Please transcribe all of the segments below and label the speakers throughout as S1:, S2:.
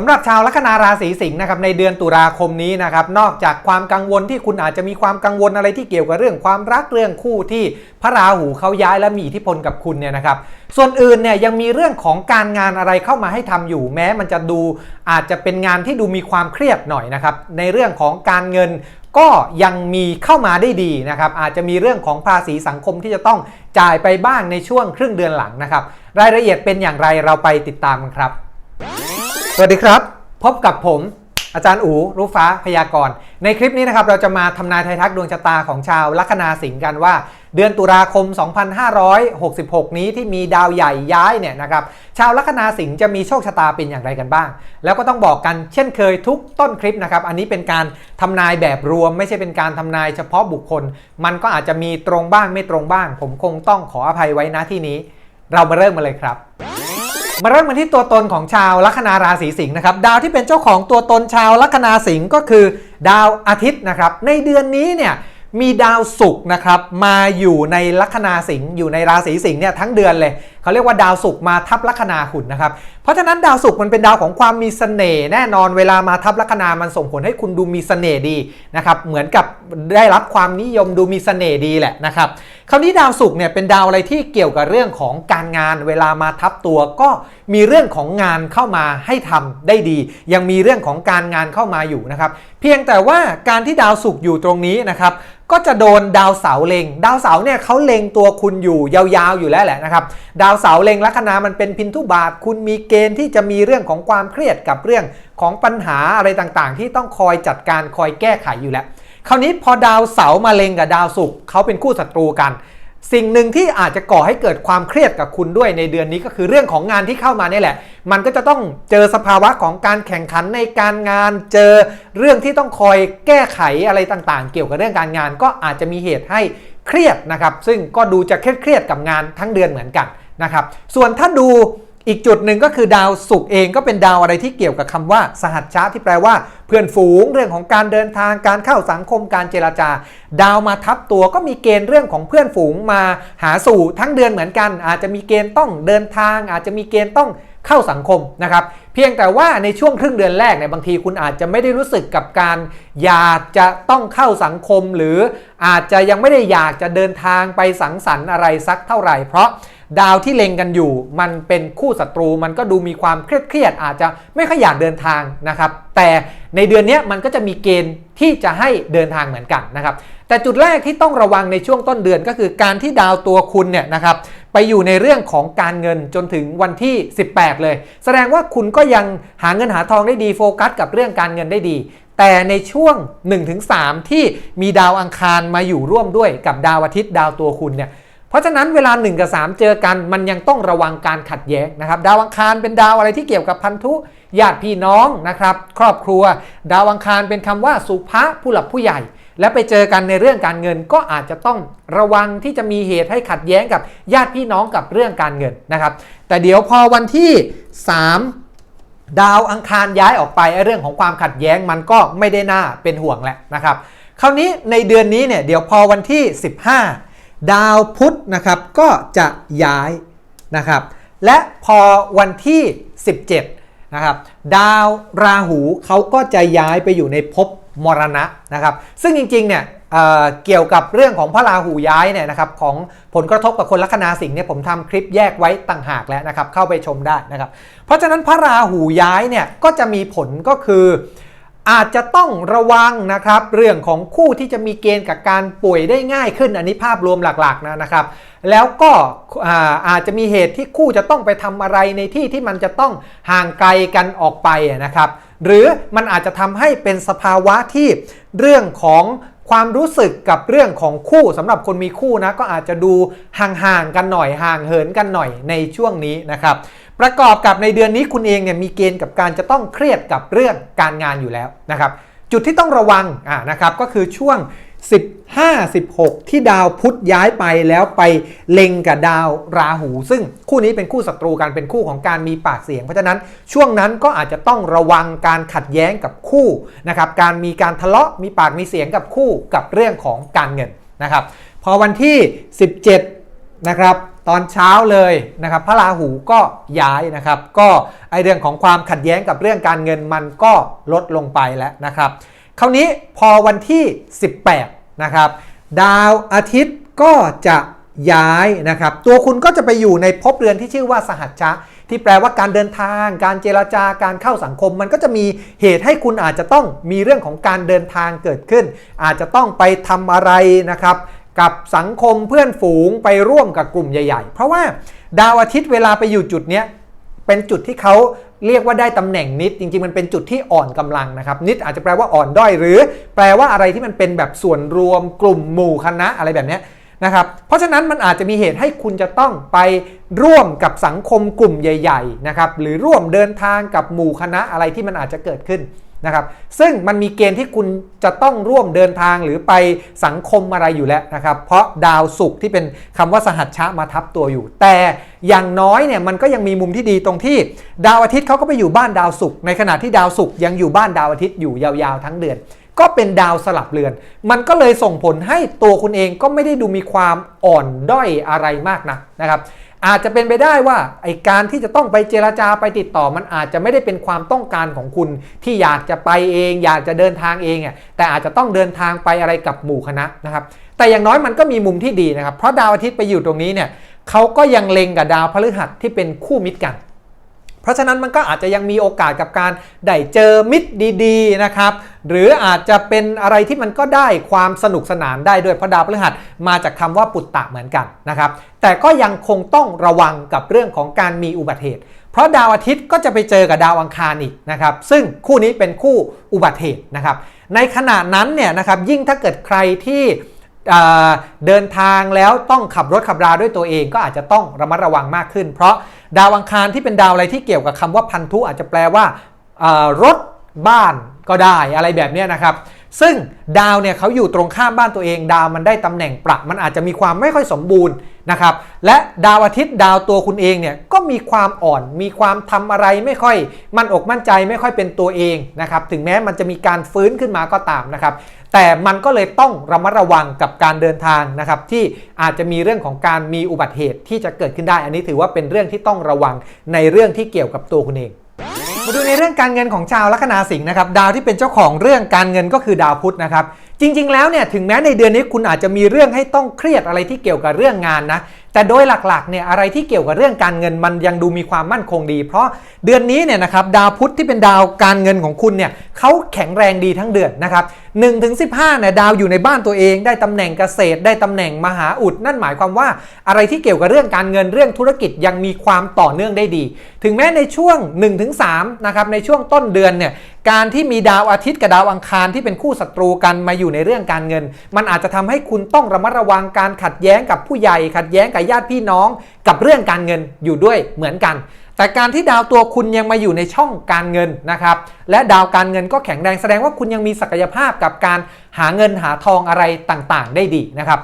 S1: สำหรับชาวลัคนาราศีสิงห์นะครับในเดือนตุลาคมนี้นะครับนอกจากความกังวลที่คุณอาจจะมีความกังวลอะไรที่เกี่ยวกับเรื่องความรักเรื่องคู่ที่พระราหูเขาย้ายและมีอิทธิพลกับคุณเนี่ยนะครับส่วนอื่นเนี่ยยังมีเรื่องของการงานอะไรเข้ามาให้ทำอยู่ แม้มันจะดูอาจจะเป็นงานที่ดูมีความเครียดหน่อยนะครับในเรื่องของการเงินก็ยังมีเข้ามาได้ดีนะครับอาจจะมีเรื่องของภาษีสังคมที่จะต้องจ่ายไปบ้างในช่วงครึ่งเดือนหลังนะครับรายละเอียดเป็นอย่างไรเราไปติดตามกันครับ สวัสดีครับ พบกับผม อาจารย์อูรู้ฟ้าพยากรณ์ในคลิปนี้นะครับเราจะมาทำนายไทยทักดวงชะตาของชาวลัคนาสิงห์กันว่า เดือนตุลาคม 2566 นี้ที่มีดาวใหญ่ย้ายเนี่ยนะครับชาวลัคนาสิงห์จะมีโชคชะตาเป็นอย่างไรกันบ้าง แล้วก็ต้องบอกกันเช่นเคยทุกต้นคลิปนะครับอันนี้เป็นการทำนายแบบรวม ไม่ใช่เป็นการทำนายเฉพาะบุคคล มันก็อาจจะมีตรงบ้างไม่ตรงบ้าง ผมคงต้องขออภัยไว้นะที่นี้ เรามาเริ่มกันเลยครับ มาเริ่มกันที่ตัวตนของชาวลัคนาราศีสิงห์นะครับดาวที่เป็นเจ้าของตัวตนชาวลัคนาสิงห์ก็คือ ดาวอาทิตย์นะครับ ในเดือนนี้เนี่ยมีดาวศุกร์นะครับมาอยู่ในลัคนาสิงห์อยู่ในราศีสิงห์เนี่ยทั้งเดือนเลยเขาเรียกว่าดาวศุกร์มาทับลัคนาคุณนะครับ เพราะฉะนั้นดาวศุกร์มันเป็นดาวของความมีเสน่ห์แน่นอนเวลามาทับลัคนามันส่งผลให้คุณดูมีเสน่ห์ดีนะครับเหมือนกับได้รับความนิยมดูมีเสน่ห์ดีแหละนะครับคราวนี้ดาวศุกร์เนี่ยเป็นดาวอะไรที่เกี่ยวกับเรื่องของการงาน เวลามาทับตัวก็มีเรื่องของงานเข้ามาให้ทำได้ดี ยังมีเรื่องของการงานเข้ามาอยู่นะครับ เพียงแต่ว่าการที่ดาวศุกร์อยู่ตรงนี้นะครับ ก็จะโดนดาวเสาเล็ง ดาวเสาเนี่ยเขาเล็งตัวคุณอยู่ยาวๆอยู่แล้วแหละนะครับ ดาวเสาเล็งลัคนามันเป็นพินทุบาท คุณมีเกณฑ์ที่จะมีเรื่องของความเครียดกับเรื่องของปัญหาอะไรต่างๆ ที่ต้องคอยจัดการคอยแก้ไขอยู่แล้ว คราวนี้พอดาวเสามาเล็งกับดาวศุกร์เขาเป็นคู่ศัตรูกัน สิ่งหนึ่งที่อาจจะก่อให้เกิดความเครียดกับคุณด้วยในเดือนนี้ก็คือเรื่องของงานที่เข้ามานี่แหละ มันก็จะต้องเจอสภาวะของการแข่งขันในการงาน เจอเรื่องที่ต้องคอยแก้ไขอะไรต่างๆ เกี่ยวกับเรื่องการงาน ก็อาจจะมีเหตุให้เครียดนะครับ ซึ่งก็ดูจะเครียดๆกับงานทั้งเดือนเหมือนกันนะครับ ส่วนถ้าดู อีกจุดหนึ่งก็คือดาวศุกร์เองก็เป็นดาวอะไรที่เกี่ยวกับคำว่า สหัชชะที่แปลว่า เพื่อนฝูงเรื่องของการเดินทางการเข้าสังคมการเจราจา ดาวมาทับตัวก็มีเกณฑ์เรื่องของเพื่อนฝูงมาหาสู่ทั้งเดือนเหมือนกัน อาจจะมีเกณฑ์ต้องเดินทาง อาจจะมีเกณฑ์ต้องเข้าสังคมนะครับเพียงแต่ว่าในช่วงครึ่งเดือนแรกเนี่ยบางทีคุณอาจจะไม่ได้รู้สึกกับการอยากจะต้องเข้าสังคม หรืออาจจะยังไม่ได้อยากจะเดินทางไปสังสรรค์อะไรสักเท่าไหร่เพราะ ดาวที่เล็งกันอยู่ มันเป็นคู่ศัตรู มันก็ดูมีความเครียดเครียดอาจจะไม่ค่อยอยากเดินทางนะครับ แต่ในเดือนนี้มันก็จะมีเกณฑ์ที่จะให้เดินทางเหมือนกันนะครับ แต่จุดแรกที่ต้องระวังในช่วงต้นเดือนก็คือการที่ดาวตัวคุณเนี่ยนะครับไปอยู่ในเรื่องของการเงินจนถึงวันที่ 18 เลย แสดงว่าคุณก็ยังหาเงินหาทองได้ดีโฟกัส กับเรื่องการเงินได้ดีแต่ในช่วง 1-3 ที่มีดาวอังคารมาอยู่ร่วมด้วยกับดาวอาทิตย์ดาวตัวคุณเนี่ย เพราะฉะนั้นเวลา 1 กับ 3 เจอกันมันยังต้องระวังการขัดแย้งนะครับ ดาวอังคารเป็นดาวอะไรที่เกี่ยวกับพันธุญาติพี่น้องนะครับ ครอบครัว ดาวอังคารเป็นคำว่าสุภะผู้หลักผู้ใหญ่ และไปเจอกันในเรื่องการเงินก็อาจจะต้องระวังที่จะมีเหตุให้ขัดแย้งกับญาติพี่น้องกับเรื่องการเงินนะครับ แต่เดี๋ยวพอวันที่ 3 ดาวอังคารย้ายออกไปเรื่องของความขัดแย้งมันก็ไม่ได้น่าเป็นห่วงแหละนะครับ คราวนี้ในเดือนนี้เนี่ยเดี๋ยวพอวันที่ 15 ดาวพุธนะครับก็จะย้ายนะครับ และพอวันที่ 17นะครับดาวราหูเขาก็จะย้ายไปอยู่ในภพมรณะนะครับ ซึ่งจริงๆเนี่ยเเกี่ยวกับเรื่องของพระราหูย้ายเนี่ยนะครับของผลกระทบกับคนลัคนาสิงห์เนี่ยผมทำคลิปแยกไว้ต่างหากแล้วนะครับเข้าไปชมได้นะครับ เพราะฉะนั้นพระราหูย้ายเนี่ยก็จะมีผลก็คือ อาจจะต้องระวังนะครับ เรื่องของคู่ที่จะมีเกณฑ์กับการป่วยได้ง่ายขึ้น อันนี้ภาพรวมหลักๆนะนะครับ แล้วก็อาอาจจะมีเหตุที่คู่จะต้องไปทำอะไรในที่ที่มันจะต้องห่างไกลกันออกไปนะครับ หรือมันอาจจะทำให้เป็นสภาวะที่เรื่องของ ความรู้สึกกับเรื่องของคู่สำหรับคนมีคู่นะก็อาจจะดูห่างๆกันหน่อยห่างเหินกันหน่อยในช่วงนี้นะครับประกอบกับในเดือนนี้คุณเองเนี่ยมีเกณฑ์กับการจะต้องเครียดกับเรื่องการงานอยู่แล้วนะครับจุดที่ต้องระวังอ่านะครับก็คือช่วง 15 16 ที่ดาวพุธย้ายไปแล้วไปเล็งกับดาวราหู ซึ่งคู่นี้เป็นคู่ศัตรูกันเป็นคู่ของการมีปากเสียง เพราะฉะนั้นช่วงนั้นก็อาจจะต้องระวังการขัดแย้งกับคู่นะครับการมีการทะเลาะมีปากมีเสียงกับคู่กับเรื่องของการเงินนะครับพอวันที่ 17นะครับตอนเช้าเลยนะครับพระราหูก็ย้ายนะครับก็ไอเรื่องของความขัดแย้งกับเรื่องการเงินมันก็ลดลงไปแล้วนะครับ คราวนี้พอวันที่ 18 นะครับ ดาวอาทิตย์ก็จะย้ายนะครับ ตัวคุณก็จะไปอยู่ในภพเรือนที่ชื่อว่าสหัชชะ ที่แปลว่าการเดินทาง การเจรจาการเข้าสังคม มันก็จะมีเหตุให้คุณอาจจะต้องมีเรื่องของการเดินทางเกิดขึ้น อาจจะต้องไปทำอะไรนะครับ กับสังคมเพื่อนฝูงไปร่วมกับกลุ่มใหญ่ ๆ เพราะว่าดาวอาทิตย์เวลาไปอยู่จุดเนี้ยเป็นจุดที่เขา เรียกว่าได้ตำแหน่งนิด จริง ๆ มันเป็นจุดที่อ่อนกำลังนะครับ นิดอาจจะแปลว่าอ่อนด้อยหรือ แปลว่าอะไรที่มันเป็นแบบส่วนรวมกลุ่มหมู่คณะอะไรแบบนี้นะครับ เพราะฉะนั้นมันอาจจะมีเหตุให้คุณจะต้องไปร่วมกับสังคมกลุ่มใหญ่ ๆ นะครับ หรือร่วมเดินทางกับหมู่คณะอะไรที่มันอาจจะเกิดขึ้น นะครับซึ่งมันมีเกณฑ์ที่คุณจะต้องร่วมเดินทางหรือไปสังคมอะไรอยู่แล้วนะครับ เพราะดาวศุกร์ที่เป็นคำว่าสหัชชะมาทับตัวอยู่ แต่อย่างน้อยเนี่ยมันก็ยังมีมุมที่ดีตรงที่ ดาวอาทิตย์เขาก็ไปอยู่บ้านดาวศุกร์ในขณะที่ดาวศุกร์ยังอยู่บ้านดาวอาทิตย์อยู่ยาวๆทั้งเดือน ก็เป็นดาวสลับเรือน มันก็เลยส่งผลให้ตัวคุณเองก็ไม่ได้ดูมีความอ่อนด้อยอะไรมากนักนะครับ อาจจะเป็นไปได้ว่าไอการที่จะต้องไปเจราจาไปติดต่อมันอาจจะไม่ได้เป็นความต้องการของคุณที่อยากจะไปเอง อยากจะเดินทางเองอะแต่อาจจะต้องเดินทางไปอะไรกับหมู่คณะนะครับ แต่อย่างน้อยมันก็มีมุมที่ดีนะครับ เพราะดาวอาทิตย์ไปอยู่ตรงนี้เนี่ยเขาก็ยังเล็งกับดาวพฤหัสที่เป็นคู่มิตรกัน ราะฉะนั้นมันก็อาจจะยังมีโอกาสกับการได้เจอมิตรดีๆนะครับหรืออาจจะเป็นอะไรที่มันก็ได้ความสนุกสนานได้ด้วยเพราะดาวพฤหัสมาจากคำว่าปุตตะเหมือนกันนะครับแต่ก็ยังคงต้องระวังกับเรื่องของการมีอุบัติเหตุ เพราะดาวอาทิตย์ก็จะไปเจอกับดาวอังคารอีกนะครับซึ่งคู่นี้เป็นคู่อุบัติเหตุนะครับในขณะนั้นเนี่ยนะครับยิ่งถ้าเกิดใครที่เดินทางแล้วต้องขับรถขับราด้วยตัวเองก็อาจจะต้องระมัดระวังมากขึ้น เพราะ ดาวอังคารที่เป็นดาวอะไรที่เกี่ยวกับคำว่าพันธุอาจจะแปลว่ารถบ้านก็ได้อะไรแบบนี้นะครับ ซึ่งดาวเนี่ยเขาอยู่ตรงข้ามบ้านตัวเอง ดาวมันได้ตำแหน่งประมันอาจจะมีความไม่ค่อยสมบูรณ์นะครับ และดาวอาทิตย์ดาวตัวคุณเองเนี่ย มีความอ่อน มีความทำอะไรไม่ค่อย มั่นอกมั่นใจไม่ค่อยเป็นตัวเองนะครับ ถึงแม้มันจะมีการฟื้นขึ้นมาก็ตามนะครับ แต่มันก็เลยต้องระมัดระวังกับการเดินทางนะครับ ที่อาจจะมีเรื่องของการมีอุบัติเหตุที่จะเกิดขึ้นได้ อันนี้ถือว่าเป็นเรื่องที่ต้องระวังในเรื่องที่เกี่ยวกับตัวคุณเองมาดูในเรื่องการเงินของชาวลัคนาสิงห์นะครับดาวที่เป็นเจ้าของเรื่องการเงินก็คือดาวพุธนะครับจริง ๆ แล้วเนี่ยถึงแม้ในเดือนนี้คุณอาจจะมีเรื่องให้ต้องเครียดอะไรที่เกี่ยวกับเรื่องงานนะ แต่โดยหลักๆเนี่ยอะไรที่เกี่ยวกับเรื่องการเงินมันยังดูมีความมั่นคงดี เพราะเดือนนี้เนี่ยนะครับดาวพุธที่เป็นดาวการเงินของคุณเนี่ยเขาแข็งแรงดีทั้งเดือนนะครับ1ถึง15เนี่ยดาวอยู่ในบ้านตัวเองได้ตำแหน่งเกษตร ได้ตำแหน่งมหาอุด นั่นหมายความว่าอะไรที่เกี่ยวกับเรื่องการเงินเรื่องธุรกิจยังมีความต่อเนื่องได้ดี ถึงแม้ในช่วง 1-3นะครับในช่วงต้นเดือนเนี่ยการที่มีดาวอาทิตย์กับดาวอังคารที่เป็นคู่ศัตรูกันมาอยู่ในเรื่องการเงิน มันอาจจะทำให้คุณต้องระมัดระวังการขัดแย้งกับผู้ใหญ่ขัดแย้งกับญาติพี่น้อง กับเรื่องการเงินอยู่ด้วยเหมือนกัน แต่การที่ดาวตัวคุณยังมาอยู่ในช่องการเงินนะครับและดาวการเงินก็แข็งแรงแสดงว่าคุณยังมีศักยภาพกับการหาเงินหาทองอะไรต่างๆ ได้ดีนะครับ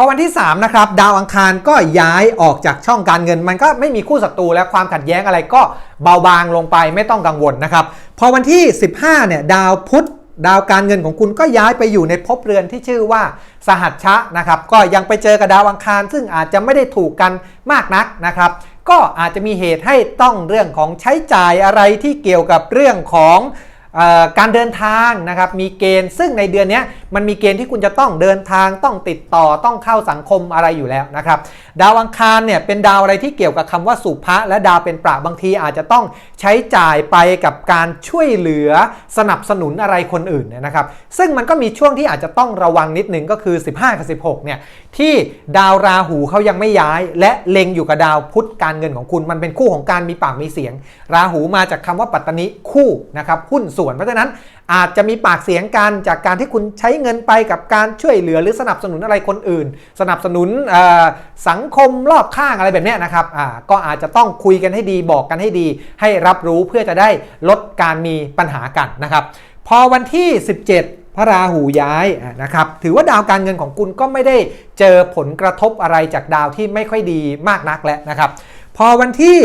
S1: พอวันที่3นะครับดาวอังคารก็ย้ายออกจากช่องการเงิน มันก็ไม่มีคู่ศัตรูและความขัดแย้งอะไรก็เบาบางลงไปไม่ต้องกังวลนะครับพอวันที่ 15เนี่ยดาวพุธดาวการเงินของคุณก็ย้ายไปอยู่ในภพเรือนที่ชื่อว่าสหัชชะนะครับก็ยังไปเจอกับดาวอังคาร ซึ่งอาจจะไม่ได้ถูกกันมากนักนะครับก็อาจจะมีเหตุให้ต้องเรื่องของใช้จ่ายอะไรที่เกี่ยวกับเรื่องของ การเดินทางนะครับมีเกณฑ์ซึ่งในเดือนนี้มันมีเกณฑ์ที่คุณจะต้องเดินทางต้องติดต่อต้องเข้าสังคมอะไรอยู่แล้วนะครับดาวอังคารเนี่ยเป็นดาวอะไรที่เกี่ยวกับคำว่าสุภะและดาวเป็นประบางทีอาจจะต้องใช้จ่ายไปกับการช่วยเหลือสนับสนุนอะไรคนอื่นนะครับซึ่งมันก็มีช่วงที่อาจจะต้องระวังนิดนึงก็คือ 15กับ16เนี่ยที่ดาวราหูเขายังไม่ย้าย และเล็งอยู่กับดาวพุธการเงินของคุณ มันเป็นคู่ของการมีปากมีเสียง ราหูมาจากคำว่าปัตตนิคู่นะครับหุ้นส่วน เพราะฉะนั้นอาจจะมีปากเสียงกันจากการที่คุณใช้เงินไปกับการช่วยเหลือหรือสนับสนุนอะไรคนอื่น สนับสนุนสังคมรอบข้างอะไรแบบนี้นะครับก็อาจจะต้องคุยกันให้ดีบอกกันให้ดี ให้รับรู้เพื่อจะได้ลดการมีปัญหากันนะครับ พอวันที่ 17พระราหูย้ายนะครับถือว่าดาวการเงินของคุณก็ไม่ได้เจอผลกระทบอะไรจากดาวที่ไม่ค่อยดีมากนักแล้วนะครับ พอวันที่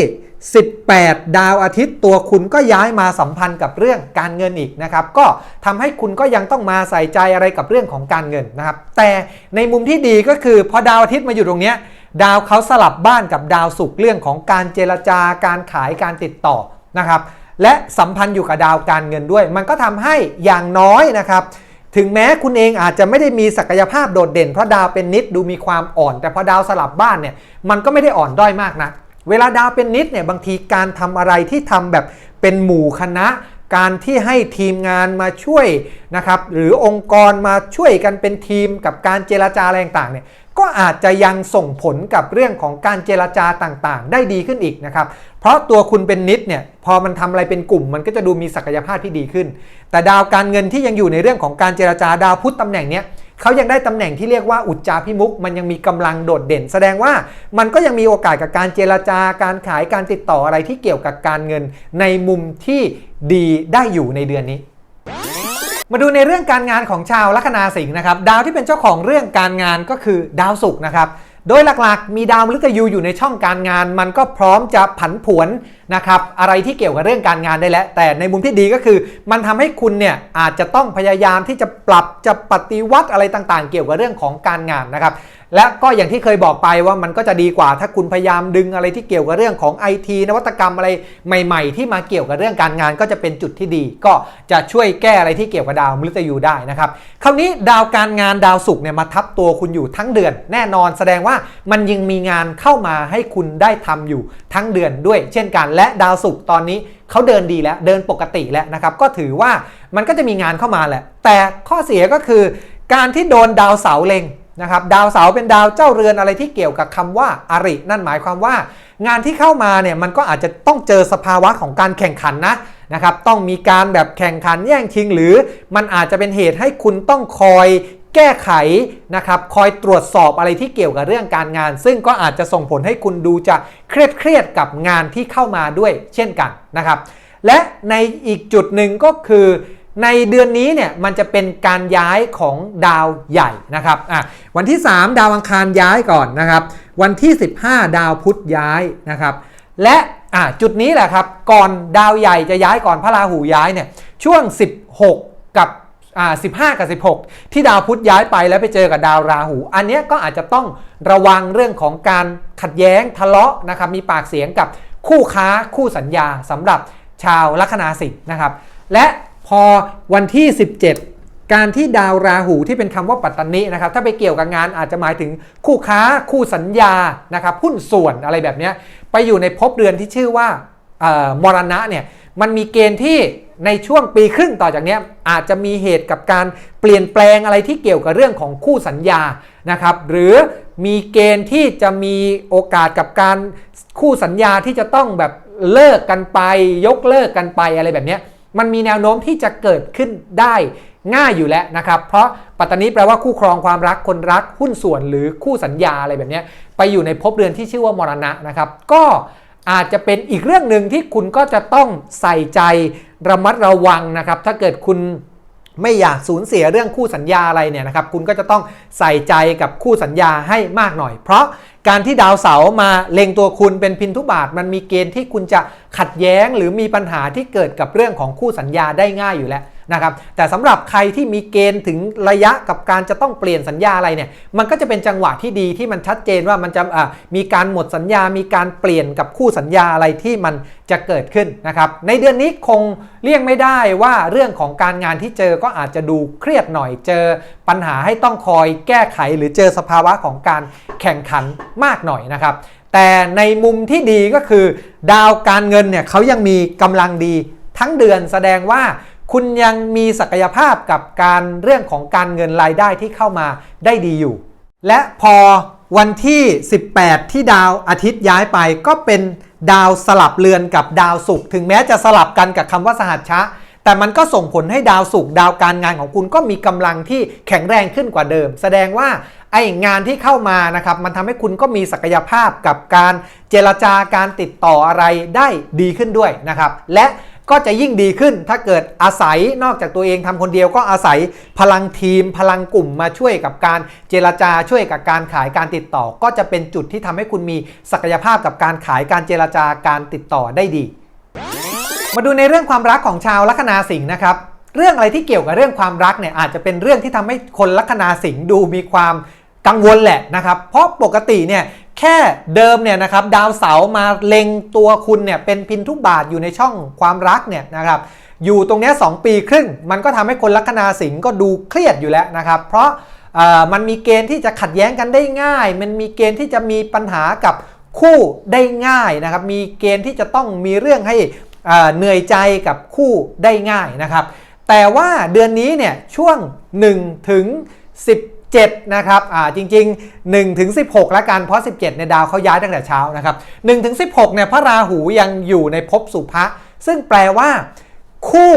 S1: 18 ดาวอาทิตย์ตัวคุณก็ย้ายมาสัมพันธ์กับเรื่องการเงินอีกนะครับ ก็ทำให้คุณก็ยังต้องมาใส่ใจอะไรกับเรื่องของการเงินนะครับ แต่ในมุมที่ดีก็คือพอดาวอาทิตย์มาอยู่ตรงเนี้ยดาวเขาสลับบ้านกับดาวศุกร์เรื่องของการเจรจาการขายการติดต่อนะครับ และสัมพันธ์อยู่กับดาวการเงินด้วย มันก็ทำให้อย่างน้อยนะครับถึงแม้คุณเองอาจจะไม่ได้มีศักยภาพโดดเด่นเพราะดาวเป็นนิดดูมีความอ่อน แต่พอดาวสลับบ้านเนี่ยมันก็ไม่ได้อ่อนด้อยมากนะ เวลาดาวเป็นนิดเนี่ยบางทีการทำอะไรที่ทำแบบเป็นหมู่คณะ การที่ให้ทีมงานมาช่วยนะครับหรือองค์กรมาช่วยกันเป็นทีมกับการเจรจาอะไรต่างๆเนี่ยก็อาจจะยังส่งผลกับเรื่องของการเจรจาต่างๆ ได้ดีขึ้นอีกนะครับ เพราะตัวคุณเป็นนิดเนี่ยพอมันทำอะไรเป็นกลุ่ม มันก็จะดูมีศักยภาพที่ดีขึ้น แต่ดาวการเงินที่ยังอยู่ในเรื่องของการเจรจาดาวพุธตำแหน่งเนี้ย เขายังได้ตำแหน่งที่เรียกว่าอุจจาพิมุกมันยังมีกำลังโดดเด่น แสดงว่ามันก็ยังมีโอกาสกับการเจรจาการขายการติดต่ออะไรที่เกี่ยวกับการเงินในมุมที่ดีได้อยู่ในเดือนนี้มาดูในเรื่องการงานของชาวลัคนาสิงห์นะครับ ดาวที่เป็นเจ้าของเรื่องการงานก็คือดาวศุกร์นะครับ โดยหลักๆ มีดาวมฤตยูอยู่ในช่องการงาน มันก็พร้อมจะผันผวนนะครับอะไรที่เกี่ยวกับเรื่องการงานได้แล้ว แต่ในมุมที่ดีก็คือ มันทำให้คุณเนี่ยอาจจะต้องพยายามที่จะปรับจะปฏิวัติอะไรต่างๆ เกี่ยวกับเรื่องของการงานนะครับ และก็อย่างที่เคยบอกไปว่ามันก็จะดีกว่าถ้าคุณพยายามดึงอะไรที่เกี่ยวกับเรื่องของ IT นวัตกรรมอะไรใหม่ ๆ ที่มาเกี่ยวกับเรื่องการงานก็จะเป็นจุดที่ดี ก็จะช่วยแก้อะไรที่เกี่ยวกับดาวมฤตยูได้นะครับคราวนี้ดาวการงานดาวศุกร์เนี่ยมาทับตัวคุณอยู่ทั้งเดือน แน่นอนแสดงว่ามันยังมีงานเข้ามาให้คุณได้ทำอยู่ทั้งเดือนด้วย เช่นกันและดาวศุกร์ตอนนี้เขาเดินดีแล้วเดินปกติแล้วนะครับก็ถือว่ามันก็จะมีงานเข้ามาแหละ แต่ข้อเสียก็คือการที่โดนดาวเสาเล็ง นะครับดาวเสาร์เป็นดาวเจ้าเรือนอะไรที่เกี่ยวกับคำว่าอาริ นั่นหมายความว่า งานที่เข้ามาเนี่ยมันก็อาจจะต้องเจอสภาวะของการแข่งขันนะนะครับต้องมีการแบบแข่งขันแย่งชิง หรือมันอาจจะเป็นเหตุให้คุณต้องคอยแก้ไขนะครับคอยตรวจสอบอะไรที่เกี่ยวกับเรื่องการงาน ซึ่งก็อาจจะส่งผลให้คุณดูจะเครียดเครียดกับงานที่เข้ามาด้วยเช่นกันนะครับและในอีกจุดหนึ่งก็คือ ในเดือนนี้เนี่ยมันจะเป็นการย้ายของดาวใหญ่นะครับอะวันที่ 3 ดาวอังคารย้ายก่อนนะครับ วันที่ 15 ดาวพุธย้ายนะครับ และอะจุดนี้แหละครับ ก่อนดาวใหญ่จะย้ายก่อนพระราหูย้ายเนี่ยช่วง 16 กับอ่า15 กับ 16 ที่ดาวพุธย้ายไปแล้วไปเจอกับดาวราหู อันนี้ก็อาจจะต้องระวังเรื่องของการขัดแย้งทะเลาะนะครับมีปากเสียงกับคู่ค้าคู่สัญญาสำหรับชาวลัคนาสิงห์นะครับ และ พอวันที่ 17 การที่ดาวราหูที่เป็นคำว่าปัตตานินะครับ ถ้าไปเกี่ยวกับงานอาจจะหมายถึงคู่ค้าคู่สัญญานะครับหุ้นส่วนอะไรแบบนี้ไปอยู่ในภพเรือนที่ชื่อว่ามรณะเนี่ยมันมีเกณฑ์ที่ในช่วงปีครึ่งต่อจากนี้อาจจะมีเหตุกับการเปลี่ยนแปลงอะไรที่เกี่ยวกับเรื่องของคู่สัญญานะครับหรือมีเกณฑ์ที่จะมีโอกาสกับการคู่สัญญาที่จะต้องแบบเลิกกันไป ยกเลิกกันไปอะไรแบบนี้ มันมีแนวโน้มที่จะเกิดขึ้นได้ง่ายอยู่แล้วนะครับ เพราะปัตตานีแปลว่าคู่ครองความรักคนรักหุ้นส่วนหรือคู่สัญญาอะไรแบบนี้ไปอยู่ในภพเรือนที่ชื่อว่ามรณะนะครับ ก็อาจจะเป็นอีกเรื่องหนึ่งที่คุณก็จะต้องใส่ใจระมัดระวังนะครับ ถ้าเกิดคุณ ไม่อยากสูญเสียเรื่องคู่สัญญาอะไรเนี่ยนะครับคุณก็จะต้องใส่ใจกับคู่สัญญาให้มากหน่อย เพราะการที่ดาวเสาร์มาเล็งตัวคุณเป็นพินทุบาท มันมีเกณฑ์ที่คุณจะขัดแย้งหรือมีปัญหาที่เกิดกับเรื่องของคู่สัญญาได้ง่ายอยู่แล้ว นะครับแต่สำหรับใครที่มีเกณฑ์ถึงระยะกับการจะต้องเปลี่ยนสัญญาอะไรเนี่ยมันก็จะเป็นจังหวะที่ดีที่มันชัดเจนว่ามันจะะมีการหมดสัญญา มีการเปลี่ยนกับคู่สัญญาอะไรที่มันจะเกิดขึ้นนะครับในเดือนนี้คงเลี่ยงไม่ได้ว่าเรื่องของการงานที่เจอก็อาจจะดูเครียดหน่อยเจอ ปัญหาให้ต้องคอยแก้ไขหรือเจอสภาวะของการแข่งขันมากหน่อยนะครับแต่ในมุมที่ดีก็คือ ดาวการเงินเนี่ยเขายังมีกำลังดีทั้งเดือนแสดงว่า คุณยังมีศักยภาพกับการเรื่องของการเงินรายได้ที่เข้ามาได้ดีอยู่ และพอวันที่ 18 ที่ดาวอาทิตย์ย้ายไปก็เป็นดาวสลับเรือนกับดาวศุกร์ถึงแม้จะสลับกันกับคำว่าสหัชชะ แต่มันก็ส่งผลให้ดาวศุกร์ดาวการงานของคุณก็มีกำลังที่แข็งแรงขึ้นกว่าเดิม แสดงว่าไอ้งานที่เข้ามานะครับมันทำให้คุณก็มีศักยภาพกับการเจรจาการติดต่ออะไรได้ดีขึ้นด้วยนะครับ และ ก็จะยิ่งดีขึ้นถ้าเกิดอาศัยนอกจากตัวเองทำคนเดียวก็อาศัยพลังทีม พลังกลุ่มมาช่วยกับการเจรจาช่วยกับการขายการติดต่อ ก็จะเป็นจุดที่ทำให้คุณมีศักยภาพกับการขายการเจรจาการติดต่อได้ดี มาดูในเรื่องความรักของชาวลัคนาสิงห์นะครับเรื่องอะไรที่เกี่ยวกับเรื่องความรักเนี่ยอาจจะเป็นเรื่องที่ทำให้คนลัคนาสิงห์ดูมีความกังวลแหละนะครับ เพราะปกติเนี่ย แค่เดิมเนี่ยนะครับดาวเสาร์มาเล็งตัวคุณเนี่ยเป็นพินทุบาทอยู่ในช่องความรักเนี่ยนะครับอยู่ตรงเนี้ยสองปีครึ่ง มันก็ทำให้คนลัคนาสิงห์ก็ดูเครียดอยู่แล้วนะครับ เพราะมันมีเกณฑ์ที่จะขัดแย้งกันได้ง่าย มันมีเกณฑ์ที่จะมีปัญหากับคู่ได้ง่ายนะครับ มีเกณฑ์ที่จะต้องมีเรื่องให้เหนื่อยใจกับคู่ได้ง่ายนะครับ แต่ว่าเดือนนี้เนี่ยช่วง1ถึง 7 นะครับ อ่า จริง ๆ 1 ถึง 16แล้วกัน เพราะ 17ในยดาวเขาย้ายตั้งแต่เช้านะครับ1ถึง 16 เนี่ยพระราหูยังอยู่ในภพสุภะ ซึ่งแปลว่า คู่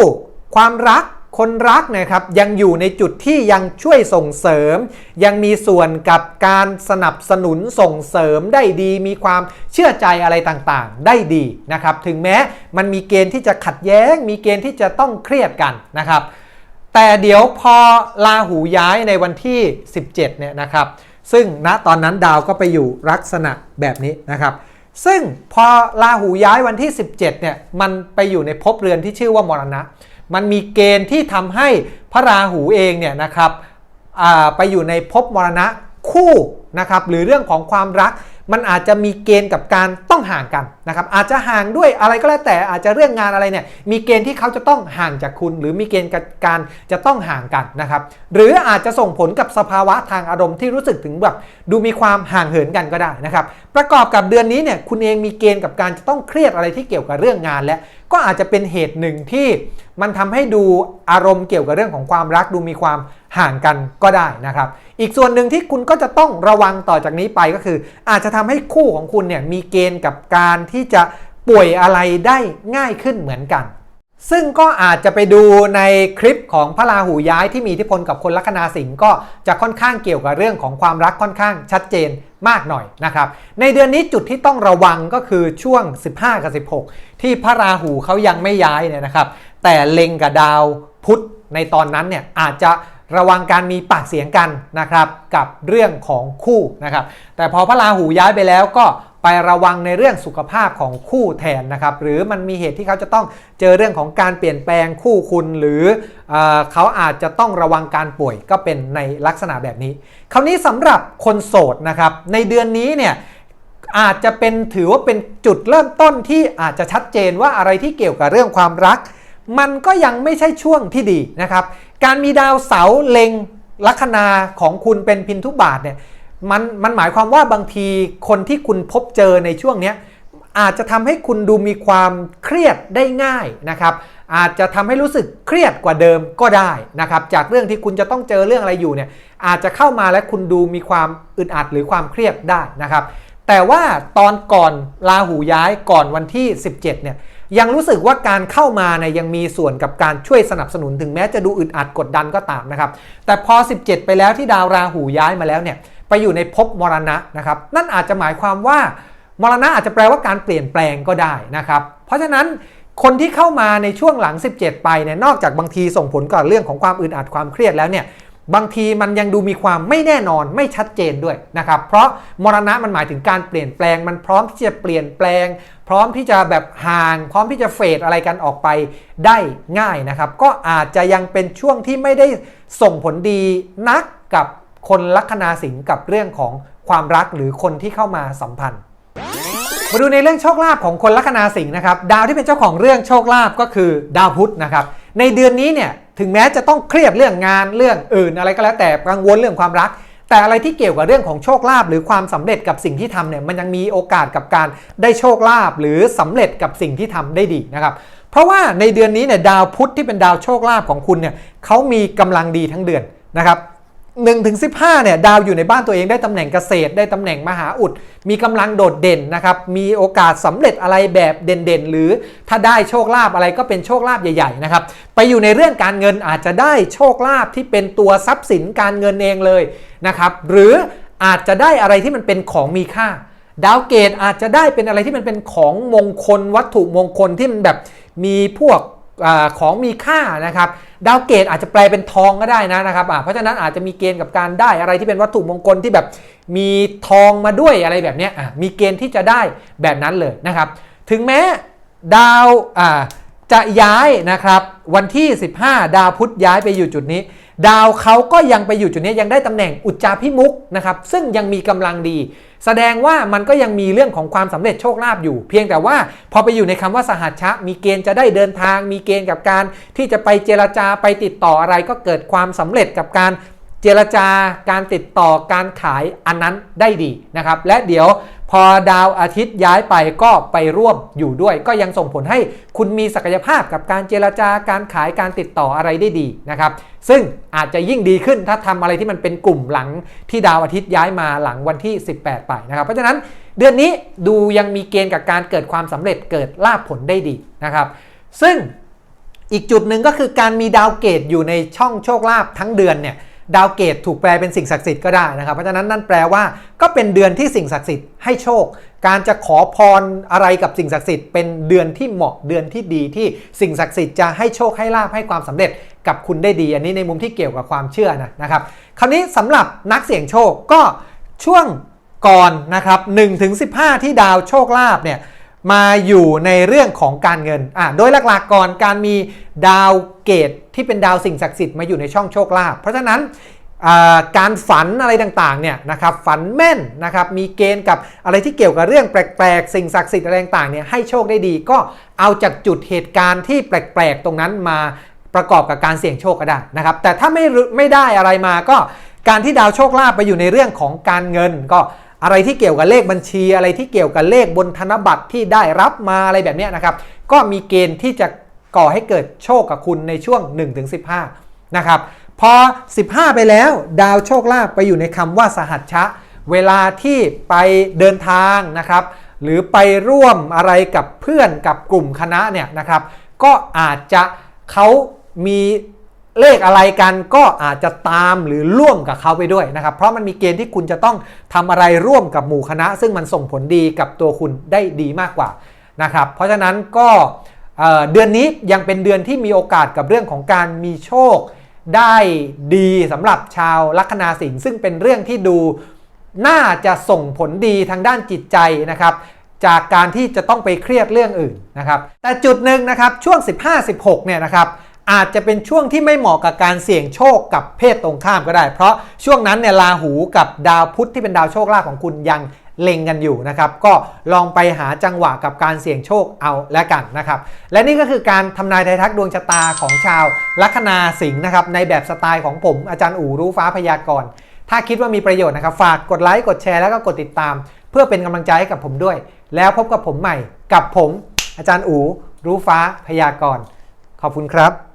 S1: ความรักคนรักนะครับยังอยู่ในจุดที่ยังช่วยส่งเสริม ยังมีส่วนกับการสนับสนุนส่งเสริมได้ดี มีความเชื่อใจอะไรต่างๆ ได้ดีนะครับ ถึงแม้มันมีเกณฑ์ที่จะขัดแย้ง มีเกณฑ์ที่จะต้องเครียดกันนะครับ แต่เดี๋ยวพอลาหูย้ายในวันที่ 17 เนี่ยนะครับ ซึ่งณตอนนั้นดาวก็ไปอยู่ลักษณะแบบนี้นะครับ ซึ่งพอลาหูย้ายวันที่ 17 เนี่ย มันไปอยู่ในภพเรือนที่ชื่อว่ามรณะ มันมีเกณฑ์ที่ทำให้พระราหูเองเนี่ยนะครับไปอยู่ในภพมรณะคู่นะครับ หรือเรื่องของความรัก มันอาจจะมีเกณฑ์กับการต้องห่างกันนะครับอาจจะห่างด้วยอะไรก็แล้วแต่อาจจะเรื่องงานอะไรเนี่ยมีเกณฑ์ที่เขาจะต้องห่างจากคุณ หรือมีเกณฑ์กับการจะต้องห่างกันนะครับหรืออาจจะส่งผลกับสภาวะทางอารมณ์ที่รู้สึกถึงแบบดูมีความห่างเหินกันก็ได้นะครับประกอบกับเดือนนี้เนี่ยคุณเองมีเกณฑ์กับการจะต้องเครียดอะไรที่เกี่ยวกับเรื่องงาน และก็อาจจะเป็นเหตุหนึ่งที่มันทำให้ดูอารมณ์เกี่ยวกับเรื่องของความรักดูมีความ ห่างกันก็ได้นะครับ อีกส่วนหนึ่งที่คุณก็จะต้องระวังต่อจากนี้ไปก็คือ อาจจะทำให้คู่ของคุณเนี่ยมีเกณฑ์กับการที่จะป่วยอะไรได้ง่ายขึ้นเหมือนกัน ซึ่งก็อาจจะไปดูในคลิปของพระราหูย้ายที่มีอิทธิพลกับคนลัคนาสิงห์ก็จะค่อนข้างเกี่ยวกับเรื่องของความรักค่อนข้างชัดเจนมากหน่อยนะครับ ในเดือนนี้จุดที่ต้องระวังก็คือช่วง 15 กับ 16 ที่พระราหูเขายังไม่ย้ายเนี่ยนะครับ แต่เล็งกับดาวพุธในตอนนั้นเนี่ยอาจจะ ระวังการมีปากเสียงกันนะครับกับเรื่องของคู่นะครับ แต่พอพระราหูย้ายไปแล้วก็ไประวังในเรื่องสุขภาพของคู่แทนนะครับ หรือมันมีเหตุที่เขาจะต้องเจอเรื่องของการเปลี่ยนแปลงคู่คุณ หรือเออเขาอาจจะต้องระวังการป่วยก็เป็นในลักษณะแบบนี้ คราวนี้สำหรับคนโสดนะครับ ในเดือนนี้เนี่ยอาจจะเป็นถือว่าเป็นจุดเริ่มต้นที่อาจจะชัดเจนว่าอะไรที่เกี่ยวกับเรื่องความรัก มันก็ยังไม่ใช่ช่วงที่ดีนะครับ การมีดาวเสาเล็งลัคนาของคุณเป็นพินทุบาทเนี่ยมันมันหมายความว่าบางทีคนที่คุณพบเจอในช่วงเนี้ยอาจจะทำให้คุณดูมีความเครียดได้ง่ายนะครับ อาจจะทำให้รู้สึกเครียดกว่าเดิมก็ได้นะครับ จากเรื่องที่คุณจะต้องเจอเรื่องอะไรอยู่เนี่ยอาจจะเข้ามาและคุณดูมีความอึดอัดหรือความเครียดได้นะครับ แต่ว่าตอนก่อนลาหูย้ายก่อนวันที่ 17เนี่ย ยังรู้สึกว่าการเข้ามาเนี่ยยังมีส่วนกับการช่วยสนับสนุนถึงแม้จะดูอึดอัดกดดันก็ตามนะครับ แต่พอ 17 ไปแล้วที่ดาวราหูย้ายมาแล้วเนี่ยไปอยู่ในภพมรณะนะครับนั่นอาจจะหมายความว่ามรณะอาจจะแปลว่าการเปลี่ยนแปลงก็ได้นะครับ เพราะฉะนั้นคนที่เข้ามาในช่วงหลัง 17 ไปเนี่ยนอกจากบางทีส่งผลกับเรื่องของความอึดอัดความเครียดแล้วเนี่ย บางทีมันยังดูมีความไม่แน่นอนไม่ชัดเจนด้วยนะครับ เพราะมรณะมันหมายถึงการเปลี่ยนแปลง มันพร้อมที่จะเปลี่ยนแปลง พร้อมที่จะแบบห่าง พร้อมที่จะเฟดอะไรกันออกไปได้ง่ายนะครับ ก็อาจจะยังเป็นช่วงที่ไม่ได้ส่งผลดีนักกับคนลัคนาสิงห์กับเรื่องของความรักหรือคนที่เข้ามาสัมพันธ์ มาดูในเรื่องโชคลาภของคนลัคนาสิงห์นะครับ ดาวที่เป็นเจ้าของเรื่องโชคลาภก็คือดาวพุธนะครับ ในเดือนนี้เนี่ย ถึงแม้จะต้องเครียดเรื่องงานเรื่องอื่นอะไรก็แล้วแต่กังวลเรื่องความรัก แต่อะไรที่เกี่ยวกับเรื่องของโชคลาภหรือความสำเร็จกับสิ่งที่ทำเนี่ยมันยังมีโอกาสกับการได้โชคลาภหรือสำเร็จกับสิ่งที่ทำได้ดีนะครับเพราะว่าในเดือนนี้เนี่ยดาวพุธที่เป็นดาวโชคลาภของคุณเนี่ยเขามีกำลังดีทั้งเดือนนะครับ 1ถึง15เนี่ยดาวอยู่ในบ้านตัวเองได้ตำแหน่งเกษตร ได้ตำแหน่งมหาอุด มีกำลังโดดเด่นนะครับ มีโอกาสสำเร็จอะไรแบบเด่นๆ หรือถ้าได้โชคลาภอะไรก็เป็นโชคลาภใหญ่ๆนะครับไปอยู่ในเรื่องการเงินอาจจะได้โชคลาภที่เป็นตัวทรัพย์สินการเงินเองเลยนะครับหรืออาจจะได้อะไรที่มันเป็นของมีค่า ดาวเกตอาจจะได้เป็นอะไรที่มันเป็นของมงคลวัตถุมงคลที่มันแบบมีพวก อของมีค่านะครับดาวเกตอาจจะแปลเป็นทองก็ได้นะนะครับเพราะฉะนั้นอาจจะมีเกณฑ์กับการได้อะไรที่เป็นวัตถุมงคลที่แบบมีทองมาด้วยอะไรแบบนี้มีเกณฑ์ที่จะได้แบบนั้นเลยนะครับ ถึงแม้ดาวจะย้ายนะครับ วันที่ 15 ดาวพุธย้ายไปอยู่จุดนี้ ดาวเขาก็ยังไปอยู่จุดนี้ยังได้ตำแหน่งอุจจาพิมุกนะครับซึ่งยังมีกำลังดี แสดงว่ามันก็ยังมีเรื่องของความสำเร็จโชคลาภอยู่ เพียงแต่ว่าพอไปอยู่ในคำว่าสหัชชะ มีเกณฑ์จะได้เดินทาง มีเกณฑ์กับการที่จะไปเจรจาไปติดต่ออะไรก็เกิดความสำเร็จกับการเจรจาการติดต่อการขายอันนั้นได้ดีนะครับและเดี๋ยว พอดาวอาทิตย์ย้ายไปก็ไปร่วมอยู่ด้วย ก็ยังส่งผลให้คุณมีศักยภาพกับการเจรจาการขายการติดต่ออะไรได้ดีนะครับ ซึ่งอาจจะยิ่งดีขึ้นถ้าทำอะไรที่มันเป็นกลุ่มหลังที่ดาวอาทิตย์ย้ายมาหลังวันที่ 18 ไปนะครับ เพราะฉะนั้นเดือนนี้ดูยังมีเกณฑ์กับการเกิดความสำเร็จเกิดลาภผลได้ดีนะครับ ซึ่งอีกจุดหนึ่งก็คือการมีดาวเกตอยู่ในช่องโชคลาภทั้งเดือนเนี่ย ดาวเกตถูกแปลเป็นสิ่งศักดิ์สิทธิ์ก็ได้นะครับ เพราะฉะนั้นนั่นแปลว่าก็เป็นเดือนที่สิ่งศักดิ์สิทธิ์ให้โชค การจะขอพรอะไรกับสิ่งศักดิ์สิทธิ์เป็นเดือนที่เหมาะเดือนที่ดีที่สิ่งศักดิ์สิทธิ์จะให้โชคให้ลาภให้ความสำเร็จกับคุณได้ดี อันนี้ในมุมที่เกี่ยวกับความเชื่อนะนะครับ คราวนี้สำหรับนักเสี่ยงโชคก็ช่วงก่อนนะครับ1-15 ที่ดาวโชคลาภเนี่ย มาอยู่ในเรื่องของการเงินอะโดยหลักๆก่อนการมีดาวเกตที่เป็นดาวสิ่งศักดิ์สิทธิ์มาอยู่ในช่องโชคลาภเพราะฉะนั้นอ่าการฝันอะไรต่างๆเนี่ยนะครับฝันแม่นนะครับมีเกณฑ์กับอะไรที่เกี่ยวกับเรื่องแปลกๆ สิ่งศักดิ์สิทธิ์อะไรต่างๆเนี่ยให้โชคได้ดีก็เอาจากจุดเหตุการณ์ที่แปลกๆ ตรงนั้นมาประกอบกับการเสี่ยงโชคก็ได้นะครับแต่ถ้าไม่รู้ไม่ได้อะไรมาก็การที่ดาวโชคลาภไปอยู่ในเรื่องของการเงินก็ อะไรที่เกี่ยวกับเลขบัญชี อะไรที่เกี่ยวกับเลขบนธนบัตรที่ได้รับมาอะไรแบบนี้นะครับ ก็มีเกณฑ์ที่จะก่อให้เกิดโชคกับคุณในช่วง 1-15 นะครับพอ 15 ไปแล้ว ดาวโชคลาภไปอยู่ในคำว่าสหัชชะ เวลาที่ไปเดินทางนะครับ หรือไปร่วมอะไรกับเพื่อนกับกลุ่มคณะเนี่ยนะครับ ก็อาจจะเขามี เลขอะไรกันก็อาจจะตามหรือร่วมกับเขาไปด้วยนะครับ เพราะมันมีเกณฑ์ที่คุณจะต้องทำอะไรร่วมกับหมู่คณะ ซึ่งมันส่งผลดีกับตัวคุณได้ดีมากกว่านะครับ เพราะฉะนั้นก็เอ่อเดือนนี้ยังเป็นเดือนที่มีโอกาสกับเรื่องของการมีโชคได้ดีสำหรับชาวลัคนาสิงห์ซึ่งเป็นเรื่องที่ดูน่าจะส่งผลดีทางด้านจิตใจนะครับ จากการที่จะต้องไปเครียดเรื่องอื่นนะครับ แต่จุดหนึ่งนะครับช่วง 15-16 เนี่ยนะครับ อาจจะเป็นช่วงที่ไม่เหมาะกับการเสี่ยงโชคกับเพศตรงข้ามก็ได้ เพราะช่วงนั้นเนี่ยราหูกับดาวพุธที่เป็นดาวโชคลาภของคุณยังเล็งกันอยู่นะครับ ก็ลองไปหาจังหวะกับการเสี่ยงโชคเอาและกันนะครับ และนี่ก็คือการทำนายทายทักดวงชะตาของชาวลัคนาสิงห์นะครับ ในแบบสไตล์ของผมอาจารย์อู่รู้ฟ้าพยากรณ์ถ้าคิดว่ามีประโยชน์นะครับ ฝากกดไลค์กดแชร์แล้วก็กดติดตาม เพื่อเป็นกำลังใจให้กับผมด้วย แล้วพบกับผมใหม่กับผม อาจารย์อูรู้ฟ้าพยากรณ์ขอบคุณครับ